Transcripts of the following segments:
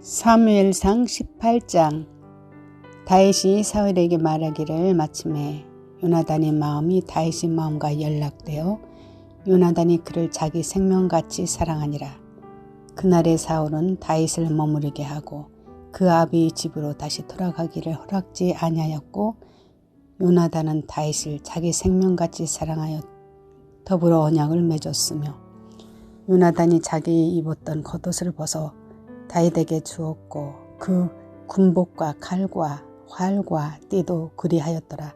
사무엘상 18장 다윗이 사울에게 말하기를 마침에 요나단의 마음이 다윗의 마음과 연락되어 요나단이 그를 자기 생명같이 사랑하니라. 그날의 사울은 다윗을 머무르게 하고 그 아비의 집으로 다시 돌아가기를 허락지 아니하였고 요나단은 다윗을 자기 생명같이 사랑하여 더불어 언약을 맺었으며 요나단이 자기 입었던 겉옷을 벗어 다윗에게 주었고 그 군복과 칼과 활과 띠도 그리하였더라.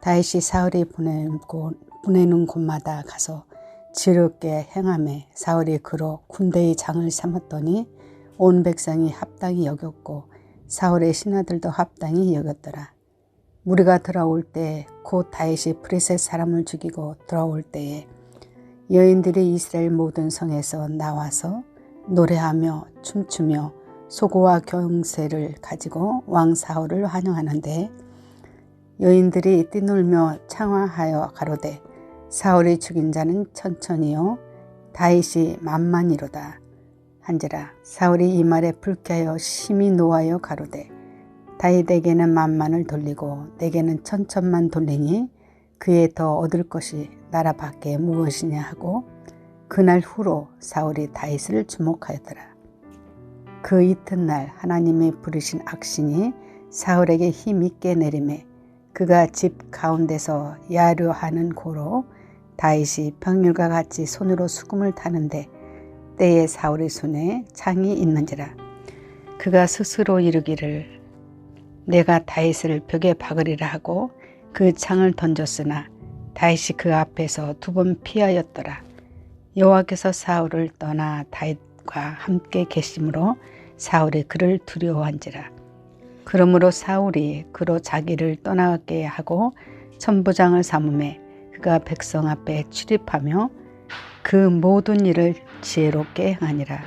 다윗이 사울이 보내는, 곳, 보내는 곳마다 가서 지롭게 행함에 사울이 그로 군대의 장을 삼았더니 온 백성이 합당히 여겼고 사울의 신하들도 합당히 여겼더라. 무리가 돌아올 때 곧 다윗이 브레셋 사람을 죽이고 돌아올 때에 여인들이 이스라엘 모든 성에서 나와서 노래하며 춤추며 소고와 경세를 가지고 왕 사울을 환영하는데 여인들이 뛰놀며 창화하여 가로되 사울이 죽인 자는 천천히요 다윗이 만만이로다. 한지라 사울이 이 말에 불쾌하여 심히 노하여 가로되 다윗에게는 만만을 돌리고 내게는 천천만 돌리니 그에 더 얻을 것이 나라 밖에 무엇이냐 하고 그날 후로 사울이 다윗을 주목하였더라. 그 이튿날 하나님의 부르신 악신이 사울에게 힘있게 내림에 그가 집 가운데서 야류하는 고로 다윗이 평일과 같이 손으로 수금을 타는데 때에 사울의 손에 창이 있는지라 그가 스스로 이르기를 내가 다윗을 벽에 박으리라 하고 그 창을 던졌으나 다윗이 그 앞에서 두 번 피하였더라. 여호와께서 사울을 떠나 다윗과 함께 계심으로 사울이 그를 두려워한지라. 그러므로 사울이 그로 자기를 떠나게 하고 천부장을 삼음에 그가 백성 앞에 출입하며 그 모든 일을 지혜롭게 행하니라.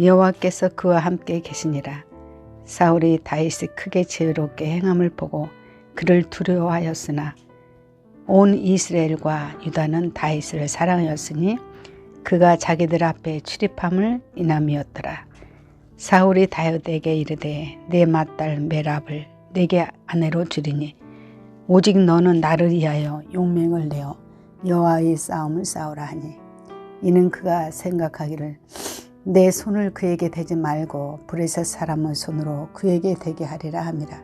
여호와께서 그와 함께 계시니라. 사울이 다윗이 크게 지혜롭게 행함을 보고 그를 두려워하였으나 온 이스라엘과 유다는 다윗을 사랑하였으니 그가 자기들 앞에 출입함을 인함이었더라. 사울이 다윗에게 이르되 내 맏딸 메랍을 내게 아내로 주리니 오직 너는 나를 위하여 용맹을 내어 여호와의 싸움을 싸우라 하니 이는 그가 생각하기를 내 손을 그에게 대지 말고 브레셋 사람의 손으로 그에게 대게 하리라 함이라.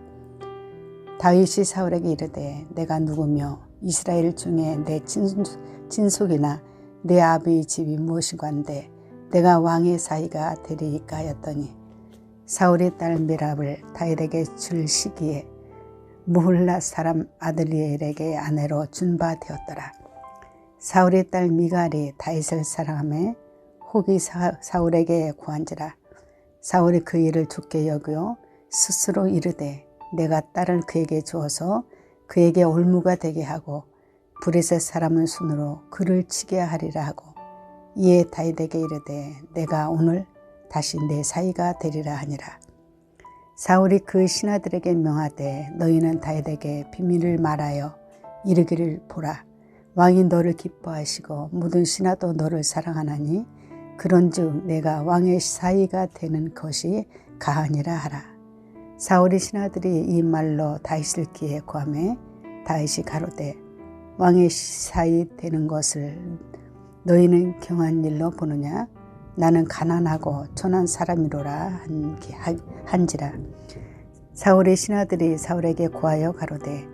다윗이 사울에게 이르되 내가 누구며 이스라엘 중에 내 친속이나 내 아비의 집이 무엇인가한데 내가 왕의 사이가 되리이까 하였더니 사울의 딸 미랍을 다윗에게 줄 시기에 무훌라 사람 아들리엘에게 아내로 준바 되었더라. 사울의 딸 미갈이 다윗을 사랑하며 혹이 사 울에게 구한지라 사울이 그 일을 좋게 여겨 스스로 이르되 내가 딸을 그에게 주어서 그에게 올무가 되게 하고 브레셋 사람의 손으로 그를 치게 하리라 하고 이에 다윗에게 이르되 내가 오늘 다시 내 사이가 되리라 하니라. 사울이 그 신하들에게 명하되 너희는 다윗에게 비밀을 말하여 이르기를 보라. 왕이 너를 기뻐하시고 모든 신하도 너를 사랑하나니 그런즉 내가 왕의 사이가 되는 것이 가하니라 하라. 사울의 신하들이 이 말로 다윗을 기해 구함에 다윗이 가로되 왕의 사이 되는 것을 너희는 경한 일로 보느냐? 나는 가난하고 천한 사람이로라 한지라. 사울의 신하들이 사울에게 구하여 가로되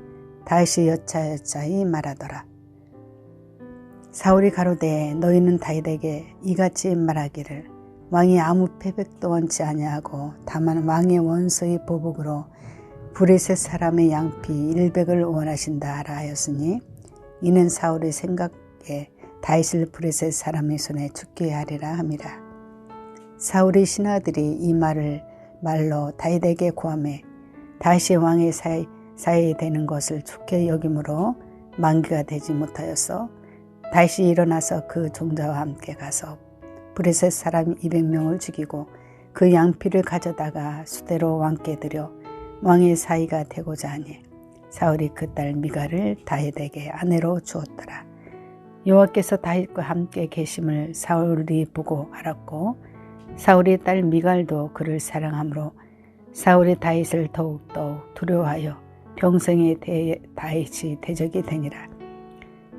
다윗이 여차여차히 말하더라. 사울이 가로되 너희는 다윗에게 이같이 말하기를 왕이 아무 패백도 원치 아니하고 다만 왕의 원소의 보복으로 브레셋 사람의 양피 일백을 원하신다 하라 하였으니 이는 사울의 생각에 다윗을 브레셋 사람의 손에 죽게 하리라 함이라. 사울의 신하들이 이 말을 말로 다윗에게 구함에 다시 왕의 사이, 사이 되는 것을 좋게 여김으로 만기가 되지 못하였어 다시 일어나서 그 종자와 함께 가서 브레셋 사람 200명을 죽이고 그 양피를 가져다가 수대로 왕께 드려 왕의 사이가 되고자 하니 사울이 그 딸 미가를 다윗에게 아내로 주었더라. 여호와께서 다윗과 함께 계심을 사울이 보고 알았고 사울의 딸 미갈도 그를 사랑하므로 사울이 다윗을 더욱더 두려워하여 평생에 대, 다윗이 대적이 되니라.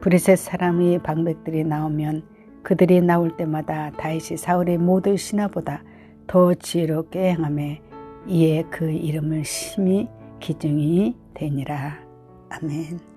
브리셋 사람의 방백들이 나오면 그들이 나올 때마다 다윗이 사울의 모든 신하보다 더 지혜롭게 행함에 이에 그 이름을 심히 기중이 되니라. 아멘.